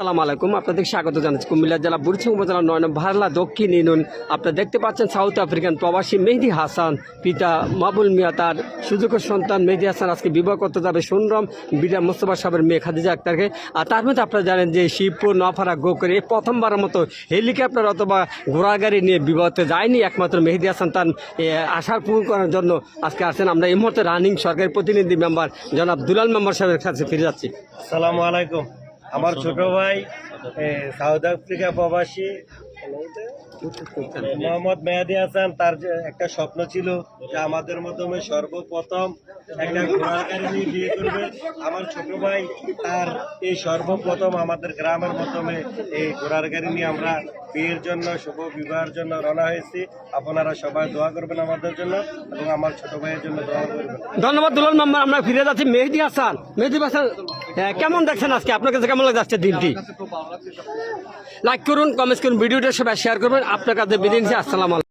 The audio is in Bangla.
সালাম আলাইকুম আপনাদের স্বাগত জানাচ্ছি। কুমিল্লা জেলা বুড়িচং উপজেলা নয় ভারলা দক্ষিণ ইউনিয়ন। আপনারা দেখতে পাচ্ছেন সাউথ আফ্রিকান প্রবাসী মেহেদি হাসান, পিতা মাবুল মিয়া, তার সুযোগ্য সন্তান মেহেদি হাসান আজকে বিবাহ করতে যাবে সুনরম বিডা মোস্তফা সাহেবের মেয়ে খাদিজা আক্তারকে। আর তার মধ্যে আপনারা জানেন যে শিবপুর নফারা গোকরে, এই প্রথমবারের মতো হেলিকপ্টার অথবা ঘোড়া গাড়ি নিয়ে বিবাহতে যায়নি। একমাত্র মেহেদি হাসান তার আশার পূরণ করার জন্য আজকে আসছেন। আমরা এই মুহূর্তে রানিং সরকারি প্রতিনিধি মেম্বার জনাব দুলাল মেম্বার সাহেবের কাছে ফিরে যাচ্ছি। সালামু আলাইকুম। আমার ছোট ভাই সাউথ আফ্রিকা প্রবাসী, মোহাম্মদ মেহাদি হাসান, তার একটা স্বপ্ন ছিল যে আমাদের মাধ্যমে সর্বপ্রথম একটা ঘোড়ার নিয়ে বিয়ে করবে। আমার ছোট ভাই তার এই সর্বপ্রথম আমাদের গ্রামের মাধ্যমে এই ঘোড়ার গাড়ি নিয়ে আমরা বিয়ের জন্য শুভ বিবাহের জন্য রওনা হয়েছি। আপনারা সবাই দোয়া করবেন আমাদের জন্য এবং আমার ছোট ভাইয়ের জন্য দোয়া করবেন। ধন্যবাদ দুলাল মেম্বার আমরা ফিরে যাচ্ছি মেহেদি হাসান। মেহেদি হাসান আহ, কেমন দেখছেন আজকে? আপনার কাছে কেমন লাগছে দিনটি? লাইক করুন কমেন্ট করুন ভিডিওটা সবাই শেয়ার করবেন। আপনার কাছে বিদিন আসসালাম আলাইকুম।